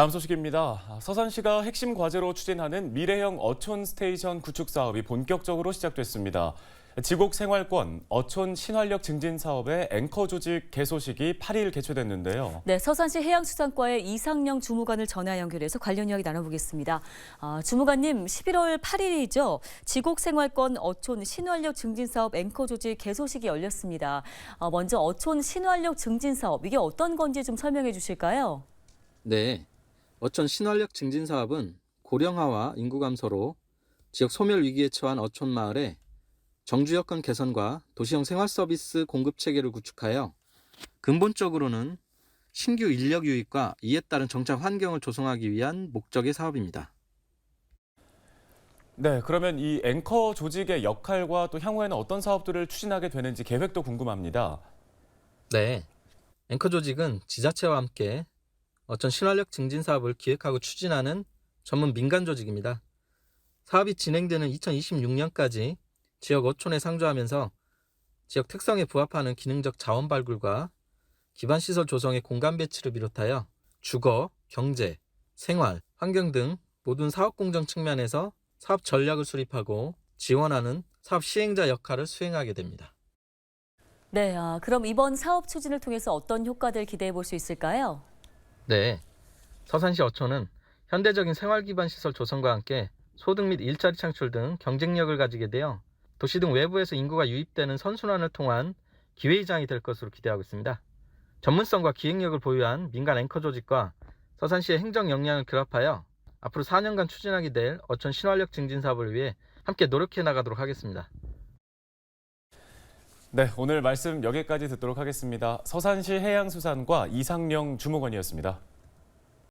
다음 소식입니다. 서산시가 핵심 과제로 추진하는 미래형 어촌 스테이션 구축 사업이 본격적으로 시작됐습니다. 지곡 생활권 어촌 신활력 증진 사업의 앵커 조직 개소식이 8일 개최됐는데요. 네, 서산시 해양수산과의 이상영 주무관을 전화 연결해서 관련 이야기 나눠보겠습니다. 아, 주무관님, 11월 8일이죠. 지곡 생활권 어촌 신활력 증진 사업 앵커 조직 개소식이 열렸습니다. 아, 먼저 어촌 신활력 증진 사업 이게 어떤 건지 좀 설명해 주실까요? 네. 어촌 신활력 증진 사업은 고령화와 인구 감소로 지역 소멸 위기에 처한 어촌 마을에 정주 여건 개선과 도시형 생활 서비스 공급 체계를 구축하여 근본적으로는 신규 인력 유입과 이에 따른 정착 환경을 조성하기 위한 목적의 사업입니다. 네, 그러면 이 앵커 조직의 역할과 또 향후에는 어떤 사업들을 추진하게 되는지 계획도 궁금합니다. 네. 앵커 조직은 지자체와 함께 어촌 신활력 증진 사업을 기획하고 추진하는 전문 민간 조직입니다. 사업이 진행되는 2026년까지 지역 어촌에 상주하면서 지역 특성에 부합하는 기능적 자원 발굴과 기반 시설 조성의 공간 배치를 비롯하여 주거, 경제, 생활, 환경 등 모든 사업 공정 측면에서 사업 전략을 수립하고 지원하는 사업 시행자 역할을 수행하게 됩니다. 네, 아, 그럼 이번 사업 추진을 통해서 어떤 효과들 기대해 볼 수 있을까요? 네. 서산시 어촌은 현대적인 생활 기반 시설 조성과 함께 소득 및 일자리 창출 등 경쟁력을 가지게 되어 도시 등 외부에서 인구가 유입되는 선순환을 통한 기회이장이 될 것으로 기대하고 있습니다. 전문성과 기획력을 보유한 민간 앵커 조직과 서산시의 행정 역량을 결합하여 앞으로 4년간 추진하게 될 어촌 신활력 증진 사업을 위해 함께 노력해 나가도록 하겠습니다. 네, 오늘 말씀 여기까지 듣도록 하겠습니다. 서산시 해양수산과 이상영 주무관이었습니다.